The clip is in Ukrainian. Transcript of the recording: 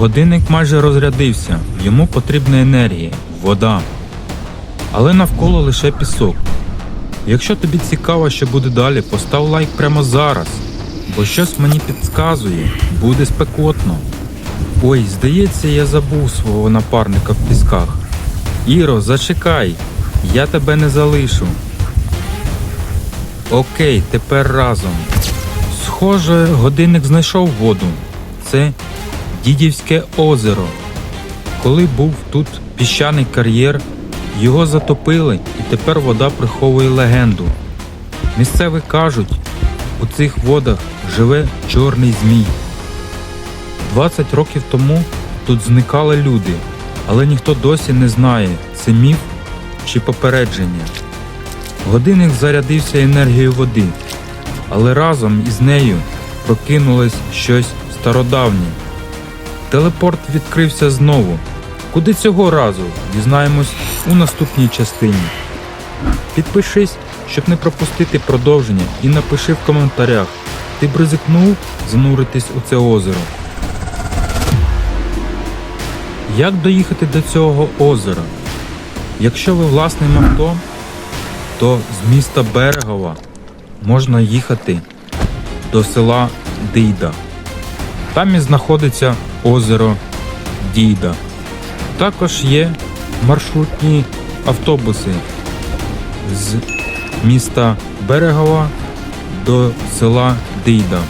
Годинник майже розрядився, йому потрібна енергія, вода. Але навколо лише пісок. Якщо тобі цікаво, що буде далі, постав лайк прямо зараз, бо щось мені підказує, буде спекотно. Ой, здається, я забув свого напарника в пісках. Іро, зачекай, я тебе не залишу. Окей, тепер разом. Схоже, годинник знайшов воду. Це Дідівське озеро. Коли був тут піщаний кар'єр, його затопили і тепер вода приховує легенду. Місцеві кажуть, у цих водах живе чорний змій. 20 років тому тут зникали люди, але ніхто досі не знає, це міф чи попередження. Годинник зарядився енергією води, але разом із нею прокинулось щось стародавнє. Телепорт відкрився знову. Куди цього разу? Дізнаємось у наступній частині. Підпишись, щоб не пропустити продовження, і напиши в коментарях, ти б ризикнув зануритись у це озеро. Як доїхати до цього озера? Якщо ви власним авто, то з міста Берегова можна їхати до села Дийда. Там і знаходиться озеро Діда. Також є маршрутні автобуси з міста Берегова до села Дийда.